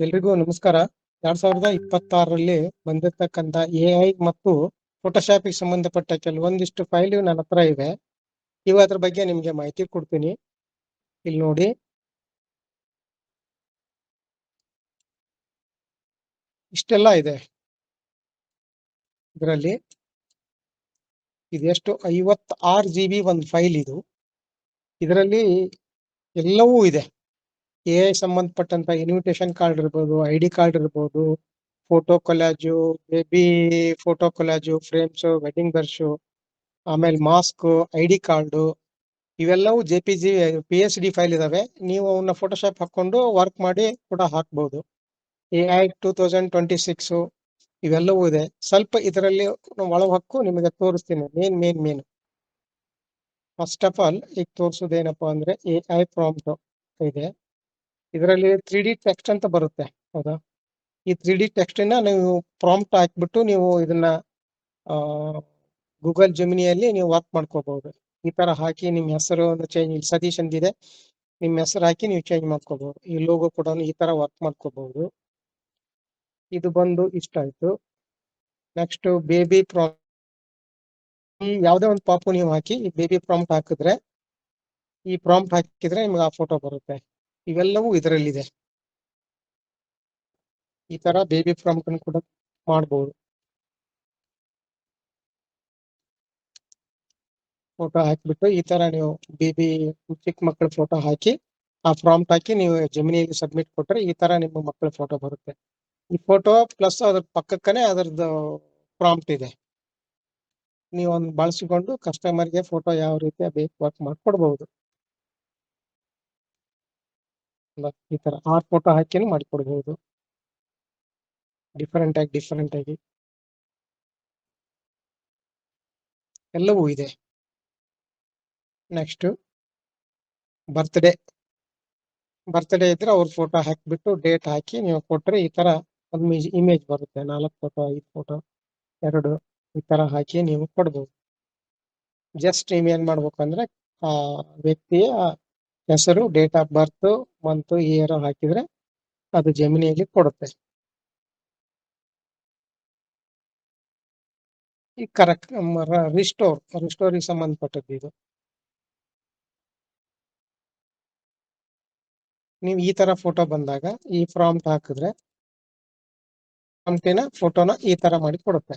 ಎಲ್ರಿಗೂ ನಮಸ್ಕಾರ. ಎರಡ್ ಸಾವಿರದ ಇಪ್ಪತ್ತಾರರಲ್ಲಿ ಬಂದಿರತಕ್ಕಂತ ಎ ಮತ್ತು ಫೋಟೋಶಾಪಿಗೆ ಸಂಬಂಧಪಟ್ಟ ಕೆಲವೊಂದಿಷ್ಟು ಫೈಲ್ ನನ್ನ ಹತ್ರ ಇವೆ. ಇವ ಅದ್ರ ಬಗ್ಗೆ ನಿಮ್ಗೆ ಮಾಹಿತಿ ಕೊಡ್ತೀನಿ. ಇಲ್ಲಿ ನೋಡಿ. ಇಷ್ಟೆಲ್ಲ ಇದೆ. ಇದರಲ್ಲಿ ಇದೆಷ್ಟು? ಐವತ್ತಾರು ಜಿ ಬಿ ಒಂದು ಫೈಲ್ ಇದು. ಇದರಲ್ಲಿ ಎಲ್ಲವೂ ಇದೆ. ಎ ಐ ಸಂಬಂಧಪಟ್ಟಂತ ಇನ್ವಿಟೇಷನ್ ಕಾರ್ಡ್ ಇರ್ಬೋದು ಐ ಡಿ ಕಾರ್ಡ್ ಇರ್ಬೋದು photo collage baby photo collage frames wedding brush ಆಮೇಲೆ ಮಾಸ್ಕ್ ಐ ಡಿ ಕಾರ್ಡು ಇವೆಲ್ಲವೂ J P G P H D file ಇದಾವೆ. ನೀವು ಅವನ್ನ ಫೋಟೋಶಾಪ್ ಹಾಕೊಂಡು ವರ್ಕ್ ಮಾಡಿ ಕೂಡ ಹಾಕ್ಬೋದು. A I two thousand twenty six ಇವೆಲ್ಲವೂ ಇದೆ. ಸ್ವಲ್ಪ ಇದರಲ್ಲಿ ಒಳ ಹಕ್ಕು ನಿಮಗೆ ತೋರಿಸ್ತೀನಿ. Main main main first of all ಈಗ ತೋರಿಸೋದೇನಪ್ಪ ಅಂದ್ರೆ ಎ ಐ ಪ್ರಾಂಪ್ಟ್ ಇದೆ. ಇದರಲ್ಲಿ ತ್ರೀ ಡಿ ಟೆಕ್ಸ್ಟ್ ಅಂತ ಬರುತ್ತೆ, ಹೌದಾ? ಈ ತ್ರೀ ಡಿ ಟೆಕ್ಸ್ಟ್ ನೀವು ಪ್ರಾಂಪ್ಟ್ ಹಾಕ್ಬಿಟ್ಟು ನೀವು ಇದನ್ನ ಗೂಗಲ್ ಜಮಿನಿಯಲ್ಲಿ ನೀವು ವರ್ಕ್ ಮಾಡ್ಕೋಬಹುದು ಈ ತರ ಹಾಕಿ ನಿಮ್ಮ ಹೆಸರು ಚೇಂಜ್ ಸತೀಶ್ ಇದೆ ನಿಮ್ಮ ಹೆಸರು ಹಾಕಿ ನೀವು ಚೇಂಜ್ ಮಾಡ್ಕೋಬಹುದು ಈ ಲೋಗೋ ಕೂಡ ಈ ತರ ವರ್ಕ್ ಮಾಡ್ಕೋಬಹುದು ಇದು ಬಂದು ಇಷ್ಟ ಆಯ್ತು. ನೆಕ್ಸ್ಟ್ ಬೇಬಿ ಪ್ರಾಂಪ್ ಯಾವುದೇ ಒಂದು ಪಾಪು ನೀವು ಹಾಕಿ ಬೇಬಿ ಪ್ರಾಂಪ್ಟ್ ಹಾಕಿದ್ರೆ, ಈ ಪ್ರಾಂಪ್ಟ್ ಹಾಕಿದ್ರೆ ನಿಮ್ಗೆ ಆ ಫೋಟೋ ಬರುತ್ತೆ. ಇವೆಲ್ಲವೂ ಇದರಲ್ಲಿದೆ. ಈ ತರ ಬೇಬಿ ಅನ್ನು ಕೂಡ ಮಾಡಬಹುದು ಫೋಟೋ ಹಾಕಿಬಿಟ್ಟು ಈ ತರ ನೀವು ಬೇಬಿ ಚಿಕ್ಕ ಮಕ್ಕಳ ಫೋಟೋ ಹಾಕಿ, ಆ ಫ್ರಾಮ್ ಹಾಕಿ ನೀವು ಜಮೀನಿಗೆ ಸಬ್ಮಿಟ್ ಕೊಟ್ಟರೆ ಈ ತರ ನಿಮ್ಮ ಮಕ್ಕಳ ಫೋಟೋ ಬರುತ್ತೆ. ಈ ಫೋಟೋ ಪ್ಲಸ್ ಅದ್ರ ಪಕ್ಕಕ್ಕನೆ ಅದರದ್ದು ಪ್ರಾಂಪ್ಟ್ ಇದೆ. ನೀವು ಒಂದು ಬಳಸಿಕೊಂಡು ಕಸ್ಟಮರ್ಗೆ ಫೋಟೋ ಯಾವ ರೀತಿ ಬೇಕು ವರ್ಕ್ ಮಾಡ್ಕೊಡ್ಬಹುದು ಈ ತರ ಆರ್ ಫೋಟೋ ಹಾಕಿನೂ ಮಾಡಿಕೊಡ್ಬಹುದು ಡಿಫರೆಂಟ್ ಆಗಿ ಡಿಫರೆಂಟ್ ಆಗಿ. ಎಲ್ಲವೂ ಇದೆ. ನೆಕ್ಸ್ಟ್ ಬರ್ತ್ಡೇ ಬರ್ತ್ಡೇ ಇದ್ರೆ ಅವ್ರ ಫೋಟೋ ಹಾಕಿಬಿಟ್ಟು ಡೇಟ್ ಹಾಕಿ ನೀವು ಕೊಟ್ರೆ ಈ ತರ ಒಂದು ಇಮೇಜ್ ಬರುತ್ತೆ. ನಾಲ್ಕು ಫೋಟೋ ಐದು ಫೋಟೋ ಎರಡು ಈ ತರ ಹಾಕಿ ನೀವು ಕೊಡ್ಬೋದು. ಜಸ್ಟ್ ನೀವು ಏನ್ ಮಾಡ್ಬೇಕು ಅಂದ್ರೆ ಆ ವ್ಯಕ್ತಿಯ ಹೆಸರು date of birth month year ಹಾಕಿದ್ರೆ ಅದು ಜಮಿನಿಯಲ್ಲಿ ಕೊಡುತ್ತೆ. ಈ ಕರೆಕ್ಟ್ ರಿಸ್ಟೋರ್ ರಿಸ್ಟೋರಿಗೆ ಸಂಬಂಧಪಟ್ಟದ್ದು ಇದು. ನೀವು ಈ ತರ ಫೋಟೋ ಬಂದಾಗ, ಈ ಪ್ರಾಂಪ್ಟ್ ಹಾಕಿದ್ರೆ ಪ್ರಾಂಪ್ಟಿನ ಫೋಟೋನ ಈ ತರ ಮಾಡಿ ಕೊಡುತ್ತೆ.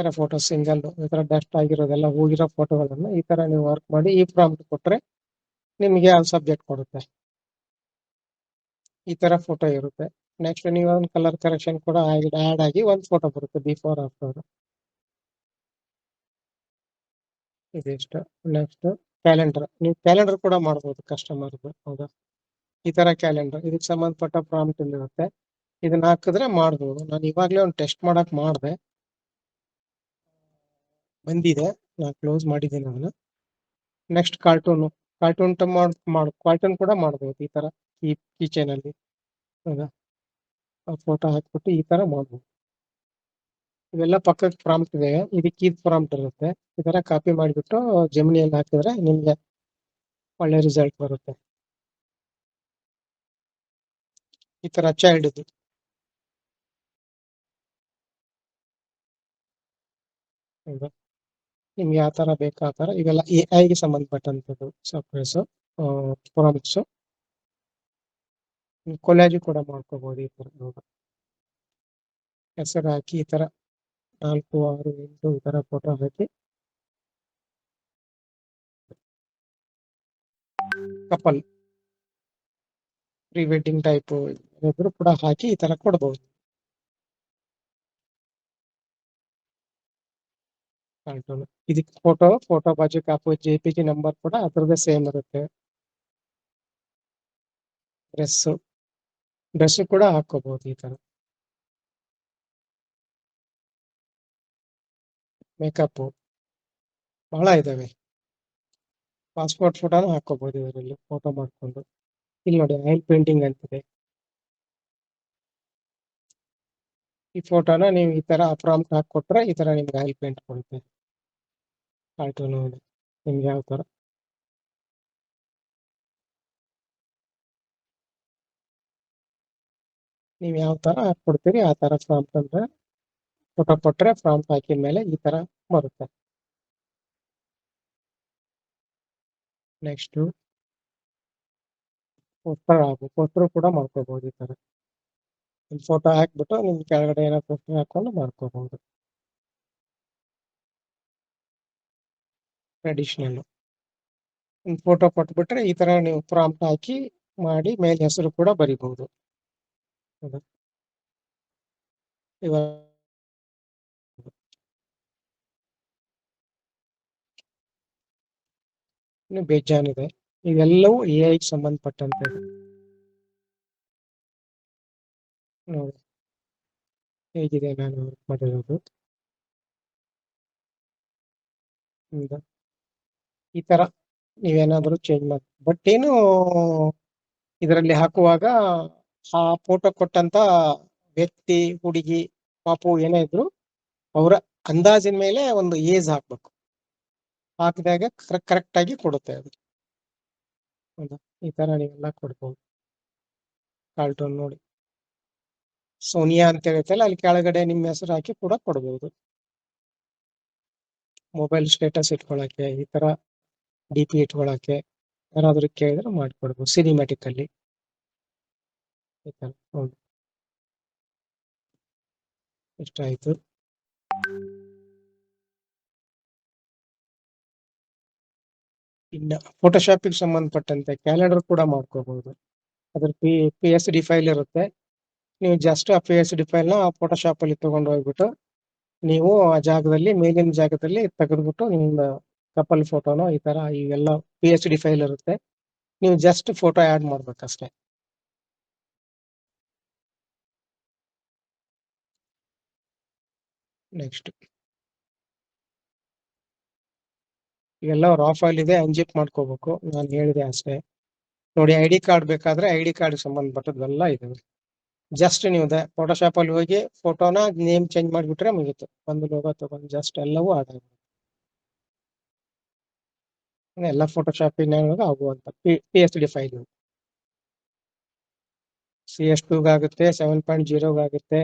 ತರ ಫೋಟೋ ಸಿಂಗಲ್ ಈ ತರ ಡಸ್ಟ್ ಆಗಿರೋದೆಲ್ಲ ಹೋಗಿರೋ ಫೋಟೋಗಳನ್ನ ಈ ತರ ನೀವು ವರ್ಕ್ ಮಾಡಿ ಈ ಪ್ರಾಂಪ್ಟ್ ಕೊಟ್ರೆ ನಿಮಗೆ ಆ ಸಬ್ಜೆಕ್ಟ್ ಕೊಡುತ್ತೆ. ಈ ತರ ಫೋಟೋ ಇರುತ್ತೆ. ನೆಕ್ಸ್ಟ್ ನೀವು ಒಂದು ಕಲರ್ ಕರೆಕ್ಷನ್ ಕೂಡ ಆಡ್ ಆಗಿ ಒಂದು ಫೋಟೋ ಬರುತ್ತೆ ಬಿಫೋರ್ ಆಫ್ಟರ್ ಇದಿಷ್ಟು ನೆಕ್ಸ್ಟ್ ಕ್ಯಾಲೆಂಡರ್ ನೀವು ಕ್ಯಾಲೆಂಡರ್ ಕೂಡ ಮಾಡ್ಬೋದು ಕಸ್ಟಮರ್ ಹೌದಾ? ಈ ತರ ಕ್ಯಾಲೆಂಡರ್ ಇದಕ್ಕೆ ಸಂಬಂಧಪಟ್ಟ ಪ್ರಾಂಪ್ಟ್ ಇರುತ್ತೆ ಇದನ್ನ ಹಾಕಿದ್ರೆ ಮಾಡ್ಬೋದು. ನಾನು ಇವಾಗಲೇ ಒಂದು ಟೆಸ್ಟ್ ಮಾಡಕ್ ಮಾಡಿದೆ. ಬಂದಿದೆ. ನಾನು ಕ್ಲೋಸ್ ಮಾಡಿದ್ದೀನಿ ಅದನ್ನ ನೆಕ್ಸ್ಟ್ ಕಾರ್ಟೂನು ಕಾರ್ಟೂನ್ ಮಾಡ್ ಕಾರ್ಟೂನ್ ಕೂಡ ಮಾಡ್ಬೋದು. ಈ ತರ ಈ ಕಿಚನ್ ಅಲ್ಲಿ. ಹೌದಾ? ಫೋಟೋ ಹಾಕ್ಬಿಟ್ಟು ಈ ತರ ಮಾಡ್ಬೋದು. ಇವೆಲ್ಲ ಪಕ್ಕಕ್ಕೆ ಪ್ರಾಂಪ್ಟ್ ಇದೆ. ಇದಕ್ಕೆ ಇದು ಪ್ರಾಂಪ್ಟ್ ಇರುತ್ತೆ. ಈ ತರ ಕಾಪಿ ಮಾಡಿಬಿಟ್ಟು ಜಮಿನಿಯಲ್ಲಿ ಹಾಕಿದ್ರೆ ನಿಮ್ಗೆ ಒಳ್ಳೆ ರಿಸಲ್ಟ್ ಬರುತ್ತೆ. ಈ ತರ ಚೈಲ್ಡ್ ಇದು. ಹೌದಾ? ನಿಮ್ಗೆ ಯಾವ ತರ ಬೇಕು ಆ ತರ. ಇವೆಲ್ಲ ಎ ಐಗೆ ಸಂಬಂಧಪಟ್ಟಂತದ್ದು ಸಾಫ್ಟ್ವೇರ್ಸ್ ಪ್ರಾಂಪ್ಟ್ಸ್ ಕೊಲಾಜು ಕೂಡ ಮಾಡ್ಕೋಬಹುದು ಈ ತರ ಹೆಸರು ಹಾಕಿ ಈ ತರ ನಾಲ್ಕು, ಆರು, ಎಂಟು ಈ ತರ ಫೋಟೋ ಹಾಕಿ. ಕಪಲ್ ಪ್ರೀ ವೆಡ್ಡಿಂಗ್ ಟೈಪ್ ಕೂಡ ಹಾಕಿ ಈ ತರ ಕೊಡಬಹುದು ಕಾರ್ಟೂನ್ ಇದಕ್ಕೆ ಫೋಟೋ ಫೋಟೋ ಬಾಜು ಕಾಪು ಜೆ ಪಿ ಜಿ ನಂಬರ್ ಕೂಡ ಅದರದ್ದೇ ಸೇಮ್ ಇರುತ್ತೆ. ಡ್ರೆಸ್ಸು ಡ್ರೆಸ್ಸು ಕೂಡ ಹಾಕೋಬಹುದು ಈ ತರ. ಮೇಕಪ್ ಬಹಳ ಇದಾವೆ. ಪಾಸ್ಪೋರ್ಟ್ ಫೋಟೋನು ಹಾಕೋಬಹುದು ಇದರಲ್ಲಿ ಫೋಟೋ ಮಾಡ್ಕೊಂಡು. ಇಲ್ಲಿ ನೋಡಿ ಆಯಿಲ್ ಪೇಂಟಿಂಗ್ ಅಂತಿದೆ. ಈ ಫೋಟೋನ ನೀವು ಈ ಥರ ಪ್ರಾಂಪ್ಟ್ ಹಾಕಿ ಕೊಟ್ರೆ ಈ ಥರ ನಿಮ್ಗೆ ಆಯಿಲ್ ಪೇಂಟ್ ಕೊಡುತ್ತೆ. ನೋಡಿ, ನಿಮ್ಗೆ ಯಾವ ಥರ ನೀವು ಯಾವ ಥರ ಹಾಕ್ಕೊಡ್ತೀರಿ, ಆ ಥರ ಪ್ರಾಂಪ್ಟ್ ಅಂದ್ರೆ ಫೋಟೋ ಕೊಟ್ಟರೆ ಪ್ರಾಂಪ್ಟ್ ಹಾಕಿದ ಮೇಲೆ ಈ ಥರ ಬರುತ್ತೆ. ನೆಕ್ಸ್ಟು ಪೋಸ್ಟರ್ ಹಾಕು ಪೋಸ್ಟರ್ ಕೂಡ ಮಾಡ್ಕೋಬಹುದು ಈ ಥರ ಫೋಟೋ ಹಾಕ್ಬಿಟ್ಟು ನಿಮ್ ಕೆಳಗಡೆ ಏನೋ ಪ್ರಶ್ನೆ ಹಾಕೊಂಡು ಮಾಡ್ಕೋಬಹುದು ಟ್ರೆಡಿಷನಲ್ ಒಂದು ಫೋಟೋ ಕೊಟ್ಬಿಟ್ರೆ ಈ ತರ ನೀವು ಪ್ರಾಂಪ್ಟ್ ಹಾಕಿ ಮಾಡಿ ಮೇಲ್ ಹೆಸರು ಕೂಡ ಬರಿಬಹುದು ಹೌದಾ? ಇವಾಗ ಬೇಜಾನಿದೆ ಇವೆಲ್ಲವೂ ಎ ಐ ಸಂಬಂಧಪಟ್ಟಂತೆ. ನೋಡಿ ಹೇಗಿದೆ ನಾನು ವರ್ಕ್ ಮಾಡಿರೋದು ಹೌದಾ ಈ ತರ ನೀವೇನಾದರೂ ಚೇಂಜ್ ಮಾಡಿ ಬಟ್ ಏನು ಇದರಲ್ಲಿ ಹಾಕುವಾಗ ಆ ಫೋಟೋ ಕೊಟ್ಟಂತ ವ್ಯಕ್ತಿ, ಹುಡುಗಿ, ಪಾಪು ಏನೇ ಇದ್ರು ಅವರ ಅಂದಾಜಿನ ಮೇಲೆ ಒಂದು ಏಜ್ ಹಾಕ್ಬೇಕು. ಹಾಕಿದಾಗ ಕರೆಕ್ಟ್ ಆಗಿ ಕೊಡುತ್ತೆ ಅದು. ಹೌದಾ? ಈ ತರ ನೀವೆಲ್ಲ ಕೊಡ್ಬೋದು. ಕಾರ್ಟೂನ್ ನೋಡಿ. ಸೋನಿಯಾ ಅಂತ ಹೇಳುತ್ತಲ್ಲ ಅಲ್ಲಿ ಕೆಳಗಡೆ ನಿಮ್ಮ ಹೆಸರು ಹಾಕಿ ಕೂಡ ಕೊಡ್ಬೋದು. ಮೊಬೈಲ್ ಸ್ಟೇಟಸ್ ಇಟ್ಕೊಳಕ್ಕೆ, ಈ ತರ ಡಿ ಪಿ ಇಟ್ಕೊಳಕ್ಕೆ ಯಾರಾದ್ರೂ ಕೇಳಿದ್ರೆ ಮಾಡ್ಕೊಡ್ಬೋದು ಸಿನಿಮ್ಯಾಟಿಕ್ ಅಲ್ಲಿ. ಹೌದು. ಆಯ್ತು. ಇನ್ನ ಫೋಟೋಶಾಪಿಗೆ ಸಂಬಂಧಪಟ್ಟಂತೆ ಕ್ಯಾಲೆಂಡರ್ ಕೂಡ ಮಾಡ್ಕೋಬಹುದು ಅದ್ರ P P S D file ಇರುತ್ತೆ. ನೀವು ಜಸ್ಟ್ ಆ ಪಿ ಎಚ್ ಡಿ ಫೈಲ್ನ ಫೋಟೋಶಾಪ್ ಅಲ್ಲಿ ತಗೊಂಡು ಹೋಗ್ಬಿಟ್ಟು ನೀವು ಆ ಜಾಗದಲ್ಲಿ, ಮೇಲಿನ ಜಾಗದಲ್ಲಿ ತೆಗೆದ್ಬಿಟ್ಟು ನಿಮ್ಮ ಕಪಲ್ ಫೋಟೋನೋ ಈ ತರ ಇವೆಲ್ಲ ಪಿ ಎಚ್ ಡಿ ಫೈಲ್ ಇರುತ್ತೆ. ನೀವು ಜಸ್ಟ್ ಫೋಟೋ ಆ್ಯಡ್ ಮಾಡ್ಬೇಕಷ್ಟೇ. ನೆಕ್ಸ್ಟ್ ಇವೆಲ್ಲ ರಾ ಫೈಲ್ ಇದೆ ಅನ್ಜಿಪ್ ಮಾಡ್ಕೋಬೇಕು. ನಾನು ಹೇಳಿದೆ ಅಷ್ಟೇ. ನೋಡಿ ಐ ಡಿ ಕಾರ್ಡ್ ಬೇಕಾದ್ರೆ ಐ ಡಿ ಕಾರ್ಡ್ ಸಂಬಂಧಪಟ್ಟದ್ದೆಲ್ಲ ಇದೆ. ಜಸ್ಟ್ ನೀವು ಫೋಟೋಶಾಪ್ ಅಲ್ಲಿ ಹೋಗಿ ಫೋಟೋನ ನೇಮ್ ಚೇಂಜ್ ಮಾಡಿಬಿಟ್ರೆ ಮುಗೀತು. ಒಂದು ಲೋಗೋ ತಗೊಂಡು ಜಸ್ಟ್ ಎಲ್ಲವೂ ಆಗ್ಬಿಡುತ್ತೆ. ಎಲ್ಲ ಫೋಟೋಶಾಪಿಂಗ್ ಆಗುವಂತ P S D file C S ಆಗುತ್ತೆ ಸೆವೆನ್ ಪಾಯಿಂಟ್ ಜೀರೋ ಆಗುತ್ತೆ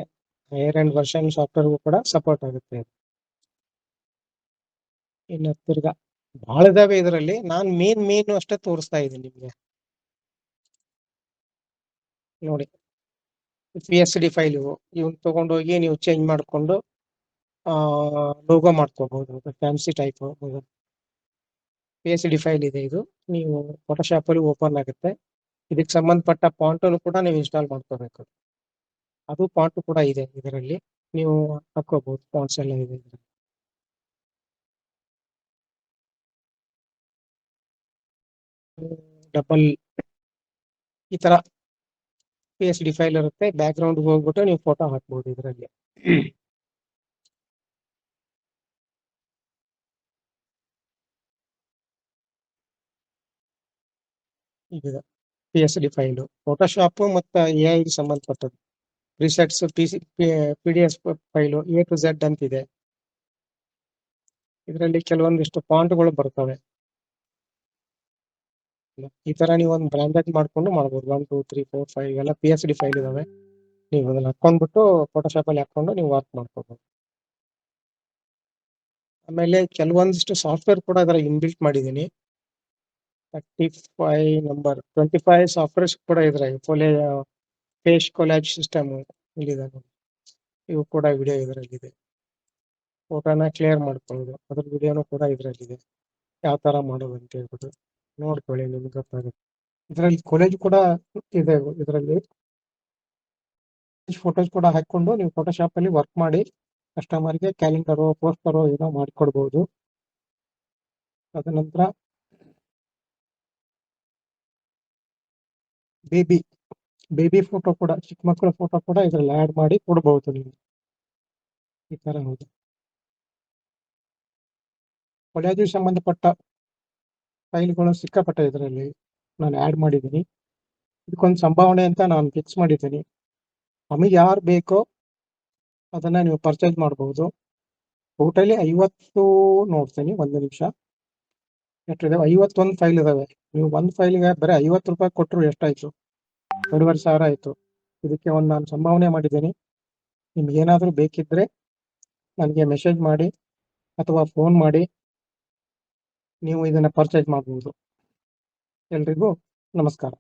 ಹೈಯರ್ ಅಂಡ್ ವರ್ಷನ್ ಸಾಫ್ಟ್ವೇರ್ಗೂ ಕೂಡ ಸಪೋರ್ಟ್ ಆಗುತ್ತೆ ಇನ್ನು ತಿರ್ಗಾ ಬಹಳ ಇದಾವೆ ಇದರಲ್ಲಿ. ನಾನು ಮೇನ್ ಮೇನ್ ಅಷ್ಟೇ ತೋರಿಸ್ತಾ ಇದ್ದೀನಿ ನಿಮಗೆ. ನೋಡಿ. ಪಿ ಎಸ್ ಡಿ ಫೈಲ್ ಇವನ್ ತಗೊಂಡೋಗಿ ನೀವು ಚೇಂಜ್ ಮಾಡ್ಕೊಂಡು ಲೋಗೋ ಮಾಡ್ಕೋಬಹುದು fancy type P S D file ಇದೆ ಇದು. ನೀವು ಫೋಟೋಶಾಪ್ ಅಲ್ಲಿ ಓಪನ್ ಆಗುತ್ತೆ. ಇದಕ್ಕೆ ಸಂಬಂಧಪಟ್ಟ ಪಾಂಟನ್ನು ಕೂಡ ನೀವು ಇನ್ಸ್ಟಾಲ್ ಮಾಡ್ಕೋಬೇಕು. ಅದು ಪಾಂಟ್ ಕೂಡ ಇದೆ ಇದರಲ್ಲಿ. ನೀವು ಹಾಕೋಬಹುದು ಪಾಂಟ್ಸ್ ಎಲ್ಲ ಇದೆ ಇದರಲ್ಲಿ. ಡಬಲ್ ಈ ತರ. ಪಿ ಡಿ ಫೈಲ್ ಇರುತ್ತೆ ಬ್ಯಾಕ್ ಗ್ರೌಂಡ್ ಹೋಗ್ಬಿಟ್ಟು ನೀವು ಫೋಟೋ ಹಾಕ್ಬೋದು ಇದರಲ್ಲಿ. ಇದೆ P S D file Photoshop ಮತ್ತು ಎ ಐ ಸಂಬಂಧಪಟ್ಟದ್ದು. Resets P C P D S file A to Z ಅಂತಿದೆ. ಇದರಲ್ಲಿ ಕೆಲವೊಂದಿಷ್ಟು ಫಾಂಟ್ಗಳು ಬರ್ತವೆ. ಈ ತರ ನೀವು ಒಂದು ಬ್ರಾಂಡೆಡ್ ಮಾಡ್ಕೊಂಡು ಮಾಡ್ಬೋದು. One two three four five ಎಲ್ಲ ಪಿ ಎಚ್ ಡಿ ಫೈಲ್ ಇದಾವೆ. ನೀವು ಅದನ್ನ ಹಾಕೊಂಡ್ಬಿಟ್ಟು ಫೋಟೋಶಾಪ್ ಅಲ್ಲಿ ಹಾಕೊಂಡು ನೀವು ವರ್ಕ್ ಮಾಡ್ಕೋಬಹುದು ಆಮೇಲೆ ಕೆಲವೊಂದಿಷ್ಟು ಸಾಫ್ಟ್ವೇರ್ ಕೂಡ ಅದರ ಇನ್ಬಿಲ್ಟ್ ಮಾಡಿದ್ದೀನಿ. Thirty five number twenty five softwares ಕೂಡ ಇದ್ರೆ ಕೊಲೆ ಫೇಸ್ ಕೊಲಾಜ್ ಸಿಸ್ಟಮ್ ಇಲ್ಲಿದೆ ಇವು ಕೂಡ ವಿಡಿಯೋ ಇದರಲ್ಲಿದೆ. ಫೋಟೋನ ಕ್ಲಿಯರ್ ಮಾಡ್ಕೊಳ್ಳೋದು. ಅದ್ರ ವಿಡಿಯೋನು ಕೂಡ ಇದರಲ್ಲಿದೆ. ಯಾವ ತರ ಮಾಡೋದು ಅಂತ ಹೇಳ್ಬಿಟ್ಟು. ನೋಡ್ಕೊಳ್ಳಿ, ನಿಮ್ಗೆ ಗೊತ್ತಾಗುತ್ತೆ. ಇದರಲ್ಲಿ ಕಾಲೇಜ್ ಕೂಡ ಇದೆ, ಇದರಲ್ಲಿ ಫೋಟೋಸ್ ಕೂಡ ಹಾಕೊಂಡು ನೀವು ಫೋಟೋಶಾಪ್ ಅಲ್ಲಿ ವರ್ಕ್ ಮಾಡಿ ಕಸ್ಟಮರ್ಗೆ ಕ್ಯಾಲೆಂಡರು ಪೋಸ್ಟರು ಏನೋ ಮಾಡಿಕೊಡ್ಬೋದು. ಅದ ನಂತರ ಬೇಬಿ ಬೇಬಿ ಫೋಟೋ ಕೂಡ, ಚಿಕ್ಕ ಮಕ್ಕಳ ಫೋಟೋ ಕೂಡ ಇದರಲ್ಲಿ ಆಡ್ ಮಾಡಿ ಕೊಡ್ಬೋದು ನೀವು. ಈ ತರ ಹೌದು. ಕೊಲೆಜಿಗೆ ಸಂಬಂಧಪಟ್ಟ ಫೈಲ್ಗಳು ಸಿಕ್ಕಾಪಟ್ಟೆ ಇದರಲ್ಲಿ ನಾನು ಆ್ಯಡ್ ಮಾಡಿದ್ದೀನಿ. ಇದಕ್ಕೊಂದು ಸಂಭಾವನೆ ಅಂತ ನಾನು ಫಿಕ್ಸ್ ಮಾಡಿದ್ದೀನಿ. ನಮಗೆ ಯಾರು ಬೇಕೋ ಅದನ್ನ ನೀವು ಪರ್ಚೇಸ್ ಮಾಡಬಹುದು ಟೋಟಲಿ ಐವತ್ತು ನೋಡ್ತೀನಿ, ಒಂದು ನಿಮಿಷ. ಎಷ್ಟಿದೆ ಐವತ್ತೊಂದು ಫೈಲ್ ಇದಾವೆ. ನೀವು ಒಂದು ಫೈಲ್ಗೆ ಬರೀ ಐವತ್ತು ರೂಪಾಯಿ ಕೊಟ್ಟರು ಎಷ್ಟಾಯಿತು? ಎರಡುವರೆ ಸಾವಿರ ಆಯಿತು. ಇದಕ್ಕೆ ಒಂದು ನಾನು ಸಂಭಾವನೆ ಮಾಡಿದ್ದೀನಿ. ನಿಮ್ಗೆ ಏನಾದರೂ ಬೇಕಿದ್ರೆ ನನಗೆ ಮೆಸೇಜ್ ಮಾಡಿ ಅಥವಾ ಫೋನ್ ಮಾಡಿ. ನೀವು ಇದನ್ನು ಪರ್ಚೇಸ್ ಮಾಡ್ಬೋದು. ಎಲ್ರಿಗೂ ನಮಸ್ಕಾರ.